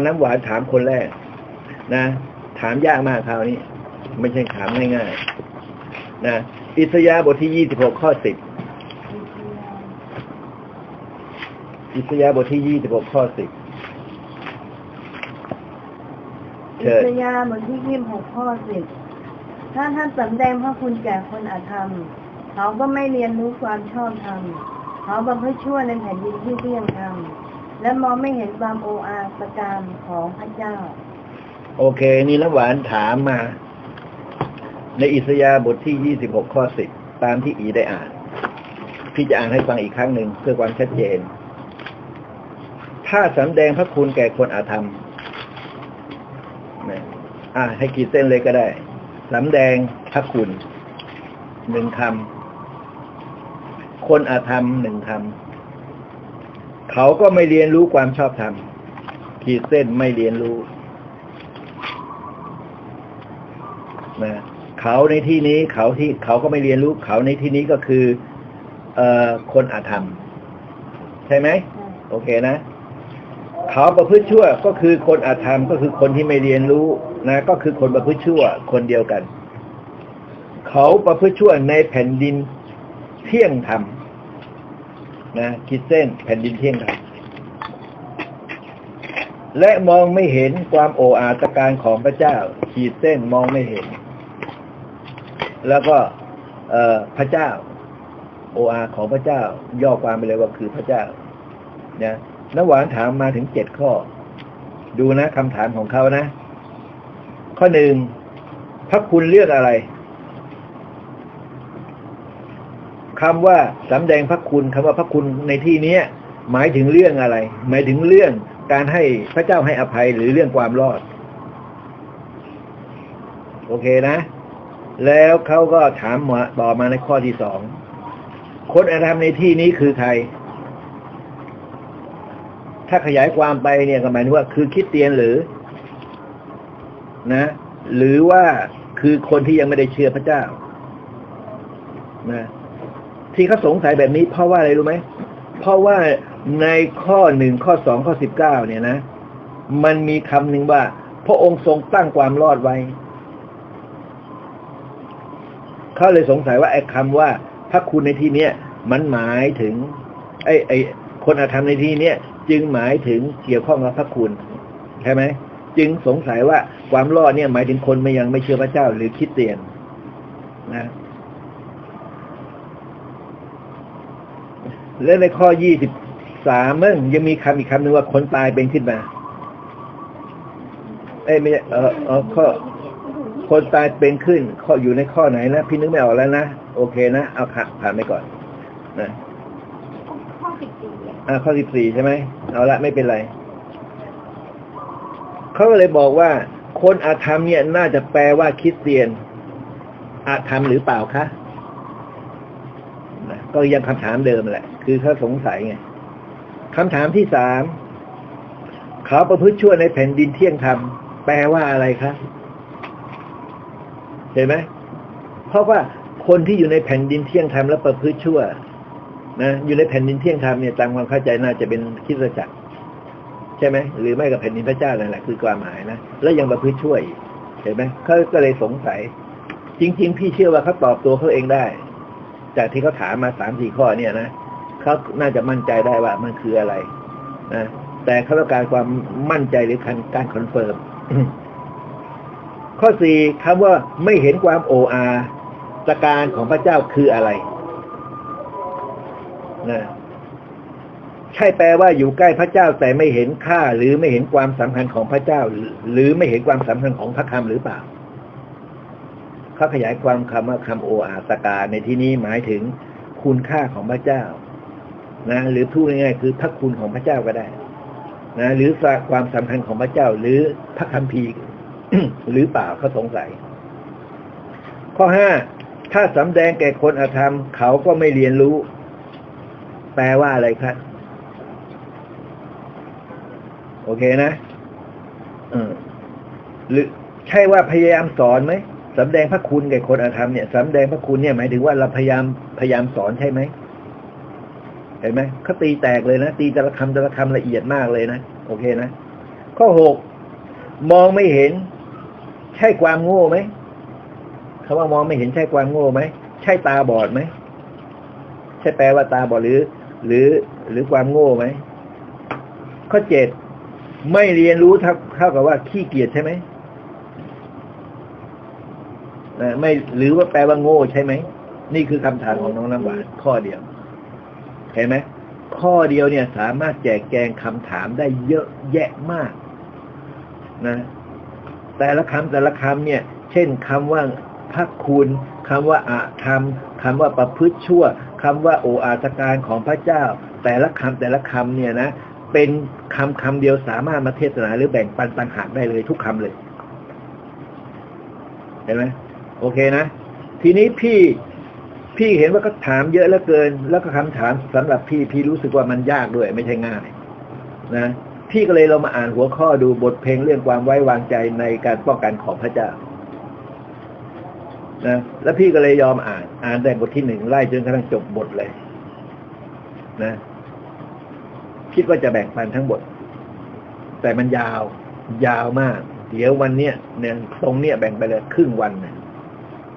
น้ำหวานถามคนแรก นะ ถามยากมากคราวนี้ ไม่ใช่ถามง่ายๆนะอิสยาบทที่ยี่สิบหกข้อสิบอิสยาบทที่ยี่สิบหกข้อสิบอิสยาบทที่ยี่สิบหกข้อสิบถ้าท่านสำแดงพระคุณแก่คนอาธรรม เขาก็ไม่เรียนรู้ความชอบธรรม เขาบังคับชั่วในแผ่นดินที่เที่ยงธรรม และมองไม่เห็นความโออาสการของพระเจ้า โอเค นี่น้ำหวานถามมา ในอิสยาบทที่ยี่สิบหกข้อสิบตามที่อีได้อ่าน พี่จะอ่านให้ฟังอีกครั้งหนึ่งเพื่อความชัดเจน ถ้าสำแดงพระคุณแก่คนอาธรรมนะอ่าให้ขีดเส้นเลยก็ได้สำแดงพระคุณหนึ่งคำคนอาธรรมหนึ่งคำ เขาก็ไม่เรียนรู้ความชอบธรรมขีดเส้นไม่เรียนรู้นะเขาในที่นี้เขาที่เขาก็ไม่เรียนรู้ เขาในที่นี้ก็คือ เอ่อคนอาธรรม ใช่ไหมโอเคนะเขาประพฤติชั่วก็คือคนอาธรรมก็คือคนที่ไม่เรียนรู้นะ ก็คือคนประพฤติชั่วคนเดียวกัน เขาประพฤติชั่วในแผ่นดินเที่ยงธรรม นะคิดเส้นแผ่นดินเที่ยงธรรมและมองไม่เห็นความโออาตการของพระเจ้า ขีดเส้นมองไม่เห็น แล้วก็เอพระเจ้า โออาของพระเจ้า ย่อความไปเลยว่าคือพระเจ้านะนหวานถามมาถึงเจ็ดข้อ ดูนะคำถามของเขานะ ข้อหนึ่งพระคุณเรื่องอะไร คำว่าสำแดงพระคุณคำว่าพระคุณในที่เนี้ย หมายถึงเรื่องอะไร หมายถึงเรื่องการให้พระเจ้าให้อภัยหรือเรื่องความรอด โอเคนะ แล้วเขาก็ถามมาต่อมาในข้อที่สองคนอาธรรมในที่นี้คือใคร ถ้าขยายความไปเนี่ยก็หมายถึงว่า คือคิดเตียนหรือ นะ หรือว่าคือคนที่ยังไม่ได้เชื่อพระเจ้า นะ ที่เขาสงสัยแบบนี้ เพราะว่าอะไรรู้ไหมเพราะว่าในข้อหนึ่งข้อสองข้อสิบเก้าเนี่ยนะ มันมีคำหนึ่งว่า พระองค์ทรงตั้งความรอดไว้เขาเลยสงสัยว่าไอ้คำว่าพระคุณในที่เนี้ยมันหมายถึง ไอ้ไอ้คนอาธรรมในที่เนี้ยจึงหมายถึงเกี่ยวข้องกับพระคุณใช่ไหมจึงสงสัยว่าความรอดเนี่ยหมายถึงคนไม่ยังไม่เชื่อพระเจ้าหรือคิดเตียนนะ และในข้อยี่สิบสามมึงยังมีคำอีกคำหนึ่งว่าคนตายเป็นขึ้นมา เอ้ยไม่ใช่เออเออข้อคนตายเป็นขึ้น ข้ออยู่ในข้อไหนนะพี่นึกไม่ออกแล้วนะโอเคนะเอาค่ะผ่านไปก่อนนะข้อสิบสี่อ่าข้อสิบสี่ใช่ไหมเอาละไม่เป็นไรเขาก็เลยบอกว่า คนอาธรรมเนี่ยน่าจะแปลว่าคริสเตียน อาธรรมหรือเปล่าคะนะ ก็ยังคำถามเดิมแหละ คือเขาสงสัยไงคำถามที่สามเขาประพฤติชั่วในแผ่นดินเที่ยงธรรมแปลว่าอะไรคะเห็นไหมเพราะว่าคนที่อยู่ในแผ่นดินเที่ยงธรรมและประพฤติชั่วนะอยู่ในแผ่นดินเที่ยงธรรมเนี่ยตามความเข้าใจน่าจะเป็นคริสตจักรใช่ไหมหรือไม่กับแผ่นดินพระเจ้านั่นแหละคือความหมายนะแล้วยังประพฤติช่วยเห็นไหมเขาก็เลยสงสัย จริง ๆ พี่เชื่อว่าเขาตอบตัวเขาเองได้ จากที่เขาถามมาสามสี่ข้อเนี่ยนะเขาน่าจะมั่นใจได้ว่ามันคืออะไรนะแต่เขาต้องการความมั่นใจหรือการคอนเฟิร์มข้อสี่คำว่าไม่เห็นความโออาตการของพระเจ้าคืออะไรนะใช่แปลว่าอยู่ใกล้พระเจ้าแต่ไม่เห็นค่า หรือไม่เห็นความสำคัญของพระเจ้า หรือหรือไม่เห็นความสำคัญของพระคำหรือเปล่า เขาขยายความคำว่าคำโออาตกาในที่นี้หมายถึงคุณค่าของพระเจ้านะหรือพูดง่ายๆคือพระคุณของพระเจ้าก็ได้นะหรือความสำคัญของพระเจ้าหรือพระคัมภีร์หรือเปล่าเขาสงสัย ข้อห้าถ้าสำแดงแก่คนอาธรรม เขาก็ไม่เรียนรู้ แปลว่าอะไรครับโอเคนะเออหรือใช่ว่าพยายามสอนไหม สำแดงพระคุณแก่คนอาธรรมเนี่ยสำแดงพระคุณเนี่ยหมายถึงว่าเราพยายามพยายามสอนใช่ไหมเห็นไหมเขาตีแตกเลยนะตีแต่ละคำแต่ละคำละเอียดมากเลยนะโอเคนะข้อหกมองไม่เห็น ใช่ความโง่ไหมคำว่ามองไม่เห็นใช่ความโง่ไหมใช่ตาบอดไหมใช่แปลว่าตาบอดหรือ หรือหรือความโง่ไหมข้อเจ็ดไม่เรียนรู้เท่าเท่ากับว่าขี้เกียจใช่ไหม นะไม่หรือว่าแปลว่าโง่ใช่ไหม นี่คือคำถามของน้องน้ำหวานข้อเดียว เห็นไหมข้อเดียวเนี่ย สามารถแจกแจงคำถามได้เยอะแยะมาก นะ แต่ละคำแต่ละคำเนี่ย เช่นคำว่าพักคุณคำว่าอาธรรมคำว่าประพฤติชั่วคำว่าโออาตการของพระเจ้า แต่ละคำแต่ละคำเนี่ยนะเป็นคำคำเดียวสามารถมาเทศนาหรือแบ่งปันต่างหากได้เลยทุกคำเลย เห็นไหม โอเคนะ ทีนี้พี่พี่เห็นว่าก็ถามเยอะเหลือเกิน แล้วก็คำถามสำหรับพี่พี่รู้สึกว่ามันยากด้วย ไม่ใช่ง่าย นะพี่ก็เลยเรามาอ่านหัวข้อดูบทเพลงเรื่องความไว้วางใจในการป้องกันของพระเจ้านะแล้วพี่ก็เลยยอมอ่าน อ่านแต่บทที่หนึ่งไล่จนกระทั่งจบบทเลย นะ คิดว่าจะแบ่งปันทั้งบท แต่มันยาว ยาวมาก เดี๋ยววันเนี้ยเนี่ยตรงเนี้ยแบ่งไปเลยครึ่งวันนะ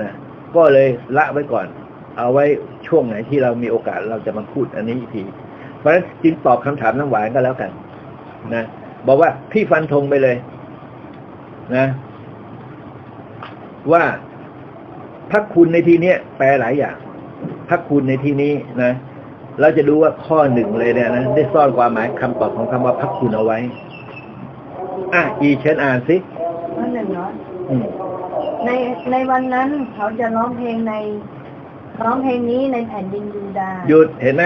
นะก็เลยละไว้ก่อน เอาไว้ช่วงไหนที่เรามีโอกาสเราจะมาพูดอันนี้อีกที เพราะฉะนั้นจึงตอบคำถามน้ำหวานก็แล้วกัน นะบอกว่าพี่ฟันธงไปเลย นะ ว่าพักคุณในที่เนี้ยแปลหลายอย่างพักคุณในที่นี้นะเราจะดูว่าข้อหนึ่งเลยเนี่ยนะได้ซ่อนความหมายคำตอบของคำว่าพักคุณเอาไว้ อะอีเชิญอ่านสิข้อหนึ่งเนาะอืม ในในวันนั้นเขาจะร้องเพลงในร้องเพลงนี้ในแผ่นดินยูดาห์หยุดเห็นไหม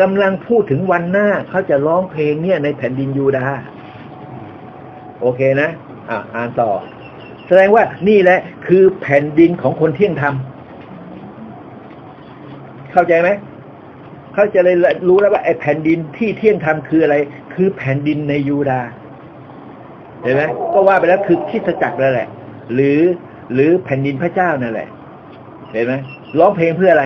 กำลังพูดถึงวันหน้าเขาจะร้องเพลงเนี่ยในแผ่นดินยูดาห์โอเคนะอะอ่านต่อ แสดงว่านี่แหละ คือแผ่นดินของคนเที่ยงธรรมเข้าใจไหมเขาจะเลยรู้แล้วว่าไอ้แผ่นดินที่เที่ยงธรรมคืออะไร คือแผ่นดินในยูดาห์เห็นไหมก็ว่าไปแล้วคือคริสตจักรนั่นแหละ หรือ หรือแผ่นดินพระเจ้านั่นแหละ เห็นไหมร้องเพลงเพื่ออะไร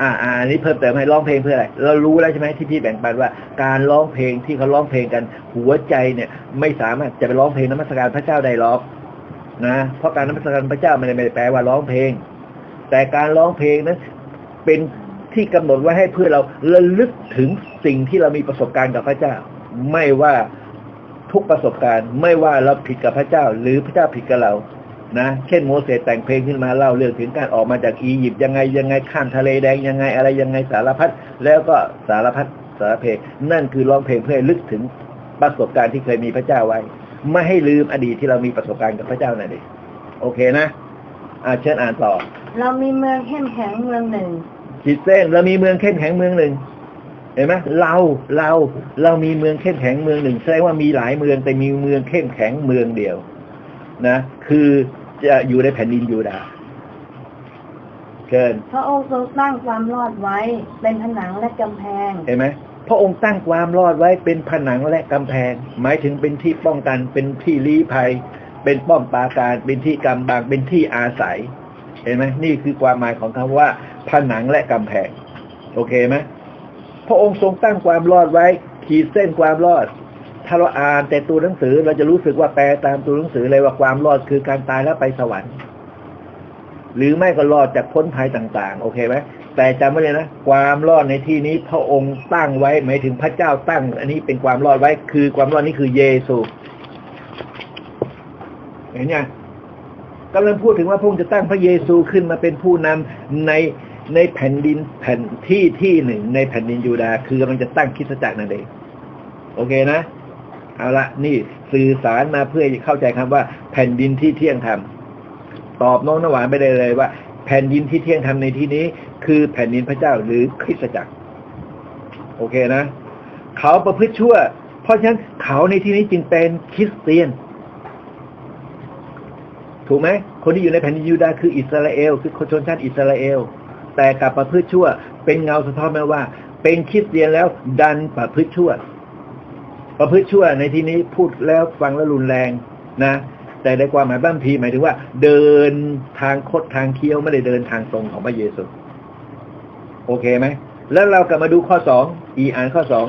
อ่าอ่าอันนี้เพิ่มเติมให้ร้องเพลงเพื่ออะไร เรารู้แล้วใช่ไหมที่พี่แบ่งปันว่า การร้องเพลงที่เขาร้องเพลงกัน หัวใจเนี่ย ไม่สามารถจะไปร้องเพลงนมัสการพระเจ้าได้หรอกนะเพราะการนมัสการพระเจ้าไม่ได้แปลว่าร้องเพลง แต่การร้องเพลงนั้นเป็นที่กำหนดไว้ให้เพื่อเราระลึกถึงสิ่งที่เรามีประสบการณ์กับพระเจ้า ไม่ว่าทุกประสบการณ์ ไม่ว่าเราผิดกับพระเจ้า หรือพระเจ้าผิดกับเรา นะเช่นโมเสสแต่งเพลงขึ้นมาเล่าเรื่องถึงการออกมาจากอียิปต์ยังไงยังไงข้ามทะเลแดงยังไงอะไรยังไงสารพัดแล้วก็สารพัดสารเพลง นั่นคือร้องเพลงเพื่อให้ลึกถึงประสบการณ์ที่เคยมีพระเจ้าไว้ ไม่ให้ลืมอดีตที่เรามีประสบการณ์กับพระเจ้านั่นเองโอเคนะอ่าเชิญอ่านต่อ เรามีเมืองเข้มแข็งเมืองหนึ่งขีดเส้นเรามีเมืองเข้มแข็งเมืองหนึ่งเห็นไหมเราเราเรามีเมืองเข้มแข็งเมืองหนึ่งแสดงว่ามีหลายเมืองแต่มีเมืองเข้มแข็งเมืองเดียวนะ คือ จะอยู่ในแผ่นดินยูดาห์เกิน พระองค์ทรงตั้งความรอดไว้ เป็นผนังและกำแพง เห็นไหมพระองค์ตั้งความรอดไว้เป็นผนังและกำแพง หมายถึงเป็นที่ป้องกันเป็นที่ลี้ภัย เป็นป้อมปราการ เป็นที่กำบังเป็นที่อาศัย เห็นไหมนี่คือความหมายของคำว่าผนังและกำแพง โอเคไหมพระองค์ทรงตั้งความรอดไว้ ขีดเส้นความรอด ถ้าเราอ่านแต่ตัวหนังสือเราจะรู้สึกว่าแปลตามตัวหนังสือเลยว่าความรอดคือการตายแล้วไปสวรรค์ หรือไม่ก็รอดจากพ้นภัยต่าง ๆ โอเคไหมแต่จำไว้เลยนะความรอดในที่นี้พระองค์ตั้งไว้หมายถึงพระเจ้าตั้ง อันนี้เป็นความรอดไว้ คือความรอดนี้คือเยซูเห็นยังกำลังพูดถึงว่าพระองค์จะตั้งพระเยซูขึ้นมาเป็นผู้นำในในแผ่นดินแผ่นที่ที่หนึ่งในแผ่นดินยูดาห์คือกำลังจะตั้งคริสตจักรนั่นเองโอเคนะ เอาละนี่สื่อสารมาเพื่อให้เข้าใจคำว่า แผ่นดินที่เที่ยงธรรมตอบน้องนวานไปได้เลยว่า แผ่นดินที่เที่ยงธรรมในที่นี้ คือแผ่นดินพระเจ้าหรือคริสตจักร โอเคนะ เขาประพฤติชั่ว เพราะฉะนั้นเขาในที่นี้จึงเป็นคริสเตียน ถูกไหมคนที่อยู่ในแผ่นดินยูดาห์คืออิสราเอล คือคนชนชาติอิสราเอล แต่กลับประพฤติชั่ว เป็นเงาสะท้อนมาว่า เป็นคริสเตียนแล้วดันประพฤติชั่ว ประพฤติชั่วในที่นี้พูดแล้วฟังแล้วรุนแรงนะ แต่ในความหมายบ้านพีหมายถึงว่า เดินทางคดทางเคี้ยวไม่ได้เดินทางตรงของพระเยซูโอเคไหมแล้วเรากลับมาดูข้อสองอีอ่านข้อสอง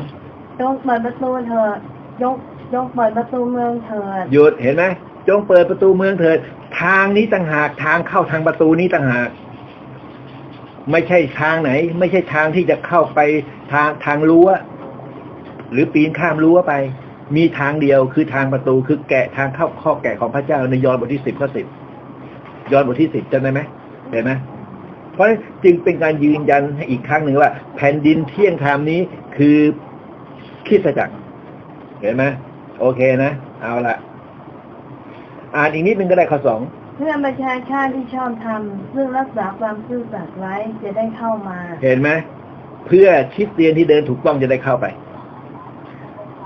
จงเปิดประตูเถอะยกจงเปิดประตูเมืองเถิดหยุดเห็นไหมจงเปิดประตูเมืองเถิด ทางนี้ต่างหากทางเข้าทางประตูนี้ต่างหากไม่ใช่ทางไหน ไม่ใช่ทางที่จะเข้าไปทางทางรั้ว หรือปีนข้ามรั้วไป มีทางเดียวคือทางประตูคือแกะทางเข้าข้อแกะของพระเจ้าในยอห์นบทที่สิบข้อสิบยอห์นบทที่สิบจำได้ไหมเห็นไหมเพราะฉะนั้นจึงเป็นการยืนยันให้อีกครั้งหนึ่งว่า แผ่นดินเที่ยงธรรมนี้คือคริสตจักรเห็นไหมโอเคนะ เอาละอ่านอีกนิดนึงก็ได้ข้อสองเพื่อประชาชาติที่ชอบธรรมซึ่งรักษาความซื่อสัตย์ไว้จะได้เข้ามา เห็นไหมเพื่อคริสเตียนที่เดินถูกต้องจะได้เข้าไป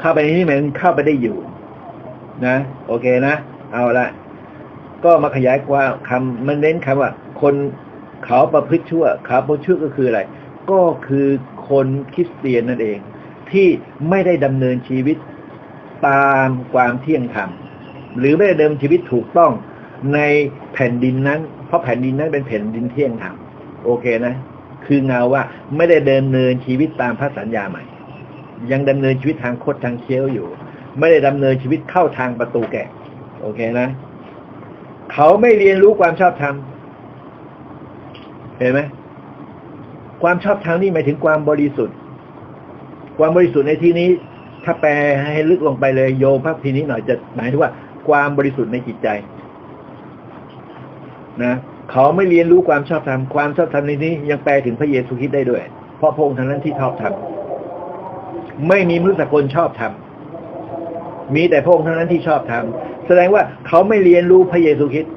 เข้าไปในนี้หมายถึงเข้าไปได้อยู่ นะ โอเคนะ เอาละก็มาขยายความคำมันเน้นคำว่า คนเขาประพฤติชั่วเขาประพฤติชั่วก็คืออะไร ก็คือคนคริสเตียนนั่นเอง ที่ไม่ได้ดำเนินชีวิตตามความเที่ยงธรรมหรือไม่ได้ดำเนินชีวิตถูกต้องในแผ่นดินนั้น เพราะแผ่นดินนั้นเป็นแผ่นดินเที่ยงธรรมโอเคนะ คือเงาว่าไม่ได้เดินเนินชีวิตตามพระสัญญาใหม่ ยังดำเนินชีวิตทางคดทางเคี้ยวอยู่ ไม่ได้ดำเนินชีวิตเข้าทางประตูแกะ โอเคนะ เขาไม่เรียนรู้ความชอบธรรมเห็นไหมความชอบธรรมนี่หมายถึงความบริสุทธิ์ ความบริสุทธิ์ในที่นี้ ถ้าแปลให้ลึกลงไปเลยโยมพักทีนี้หน่อยจะหมายถึงว่า ความบริสุทธิ์ในจิตใจ นะเขาไม่เรียนรู้ความชอบธรรมความชอบธรรมในนี้ ยังแปลถึงพระเยซูคริสต์ได้ด้วย เพราะพระองค์ท่านนั้นที่ชอบธรรม ไม่มีมนุษย์สากลชอบธรรมมีแต่พระองค์เท่านั้นที่ชอบธรรมแสดงว่าเขาไม่เรียนรู้พระเยซูคริสต์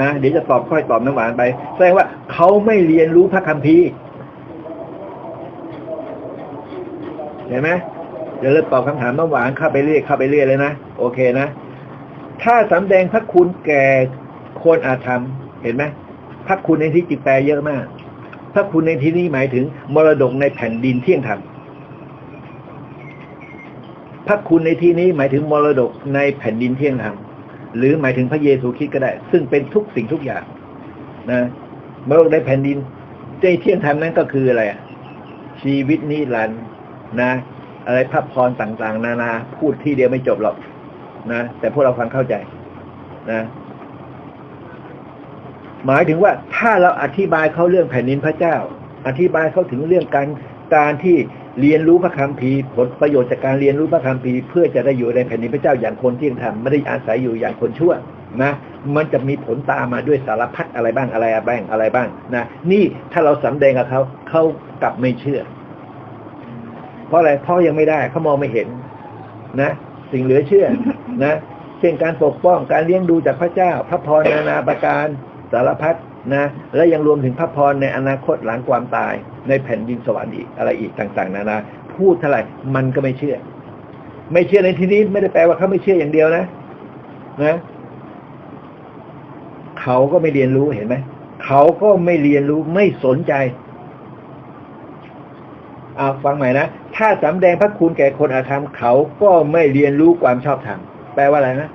นะเดี๋ยวจะตอบค่อยตอบน้ำหวานไป แสดงว่าเขาไม่เรียนรู้พระคัมภีร์เห็นไหมเดี๋ยวเริ่มตอบคำถามน้ำหวานเข้าไปเรื่อยเข้าไปเรื่อยเลยนะโอเคนะถ้าสำแดงพระคุณแก่คนอาธรรม เห็นไหมพระคุณในที่จิตแปลเยอะมากพระคุณในที่นี้หมายถึง มรดกในแผ่นดินเที่ยงธรรม ระคุณในที่นี้หมายถึงมรดกในแผ่นดินเที่ยงธรรมหรือหมายถึงพระเยซูคริสต์ก็ได้ ซึ่งเป็นทุกสิ่งทุกอย่าง นะมรดกในแผ่นดินในเที่ยงธรรมนั้นก็คืออะไรชีวิตนิรันดร์นะ อะไรพระพรต่าง ๆ นานา พูดที่เดียวไม่จบหรอกนะแต่พวกเราฟังเข้าใจ นะหมายถึงว่าถ้าเราอธิบายเขาเรื่องแผ่นดินพระเจ้า อธิบายเขาถึงเรื่องการการที่ เรียนรู้พระคัมภีร์ผลประโยชน์จากการเรียนรู้พระคัมภีร์เพื่อจะได้อยู่ในแผ่นดินพระเจ้าอย่างคนที่ทำไม่ได้อาศัยอยู่อย่างคนชั่วนะมันจะมีผลตามมาด้วยสารพัดอะไรบ้างอะไรบ้างอะไรบ้างนะนี่ถ้าเราสำแดงกับเขาเขากลับไม่เชื่อ เพราะอะไรเพราะยังไม่ได้เขามองไม่เห็นนะ สิ่งเหลือเชื่อนะเช่นการปกป้องการเลี้ยงดูจากพระเจ้า พระพรนานาประการสารพัดนะและยังรวมถึงพระพรในอนาคตหลังความตาย ในแผ่นดินสวรรค์อีกอะไรอีกต่าง ๆ นานาพูดเท่าไหร่มันก็ไม่เชื่อ ไม่เชื่อในที่นี้ไม่ได้แปลว่าเขาไม่เชื่ออย่างเดียวนะ นะเขาก็ไม่เรียนรู้เห็นไหมเขาก็ไม่เรียนรู้ไม่สนใจเอาฟังใหม่นะถ้าสำแดงพระคุณแก่คนอาธรรมเขาก็ไม่เรียนรู้ความชอบธรรมแปลว่าอะไรนะ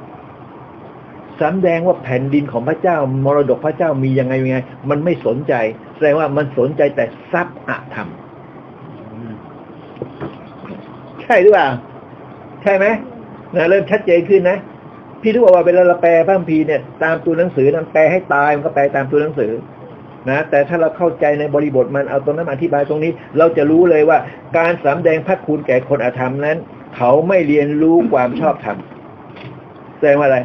สำแดงว่าแผ่นดินของพระเจ้ามรดกพระเจ้ามียังไงยังไง มันไม่สนใจ แสดงว่ามันสนใจแต่ทรัพย์อาธรรม ใช่หรือเปล่า ใช่ไหมนะเริ่มชัดเจนขึ้นนะพี่รู้ว่าเวลาเราแปลพระคัมภีร์เนี่ยตามตัวหนังสือนั้นแปลให้ตายมันก็แปลตามตัวหนังสือนะแต่ถ้าเราเข้าใจในบริบทมันเอาตรงนั้นอธิบายตรงนี้ เราจะรู้เลยว่า การสำแดงพระคุณแก่คนอาธรรมนั้น เขาไม่เรียนรู้ความชอบธรรมแสดงว่าอะไร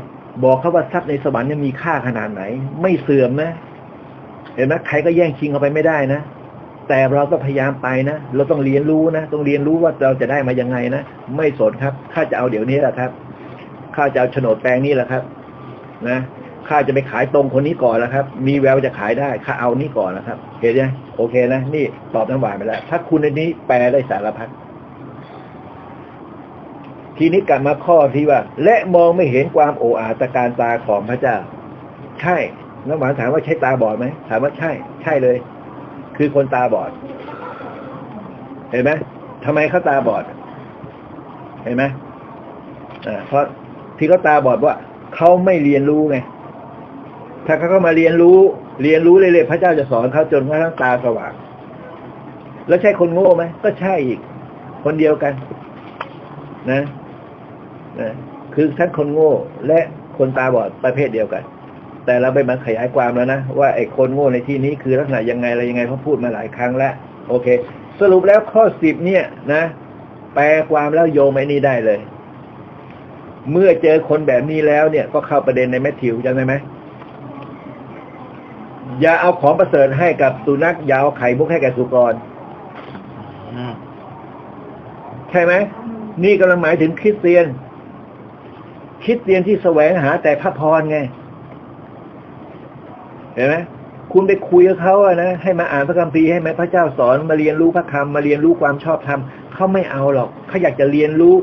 บอกเขาว่าทรัพย์ในสวรรค์เนี่ยมีค่าขนาดไหน ไม่เสื่อมนะ เห็นไหมใครก็แย่งชิงเอาไปไม่ได้นะแต่เราก็พยายามไปนะเราต้องเรียนรู้นะต้องเรียนรู้ว่าเราจะได้มายังไงนะไม่สนครับข้าจะเอาเดี๋ยวนี้แหละครับข้าจะเอาโฉนดแปลงนี้แหละครับ นะข้าจะไปขายตรงคนนี้ก่อนแล้วครับ มีแววจะขายได้ข้าเอานี่ก่อนนะครับ เห็นไหมโอเคนะนี่ตอบน้ำหวานไปแล้ว ถ้าคุณในนี้แปลได้สารพัด ทีนี้กลับมาข้อที่ว่า และมองไม่เห็นความโอ้อาตการตาของพระเจ้า ใช่น้ำหวานถามว่าใช่ตาบอดไหมถามว่าใช่ ใช่เลย คือคนตาบอด เห็นไหมทำไมเขาตาบอด เห็นไหมอ่าเพราะที่เขาตาบอดว่าเขาไม่เรียนรู้ไงถ้าเขาเข้ามาเรียนรู้ เรียนรู้เรื่อยๆพระเจ้าจะสอนเขาจนกระทั่งตาสว่าง แล้วใช่คนโง่ไหมก็ใช่อีก คนเดียวกัน นะ คือทั้งคนโง่และคนตาบอดประเภทเดียวกัน แต่เราไปมาขยายความแล้วนะว่าไอ้คนโง่ในที่นี้คือลักษณะยังไงอะไรยังไงเขาพูดมาหลายครั้งแล้วโอเค สรุปแล้วข้อสิบเนี่ยนะ แปลความแล้วโยมไอ้นี่ได้เลย เมื่อเจอคนแบบนี้แล้วเนี่ยก็เข้าประเด็นในแมทธิวจำได้ไหมอย่าเอาของประเสริฐให้กับสุนัขอย่าเอาไข่มุกให้แก่สุกรอืมใช่ไหมนี่กำลังหมายถึงคริสเตียน คริสเตียนที่แสวงหาแต่พระพรไง เห็นไหมคุณไปคุยกับเขาอะนะให้มาอ่านพระคัมภีร์ให้ไหมพระเจ้าสอนมาเรียนรู้พระคำมาเรียนรู้ความชอบธรรมเขาไม่เอาหรอกเขาอยากจะเรียนรู้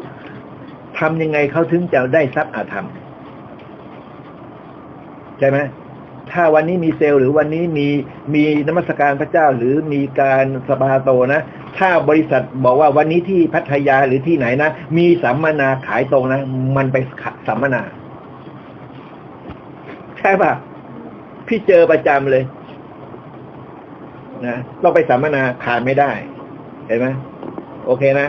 ทำยังไงเขาถึงจะได้ทรัพย์อาธรรมใช่ไหมถ้าวันนี้มีเซลล์หรือวันนี้มีมีนมัสการพระเจ้าหรือมีการสบาโตนะ ถ้าบริษัทบอกว่าวันนี้ที่พัทยาหรือที่ไหนนะ มีสัมมนาขายตรงนะ มันไปสัมมนา ใช่ป่ะ พี่เจอประจำเลย นะต้องไปสัมมนาขาดไม่ได้ เห็นไหมโอเคนะ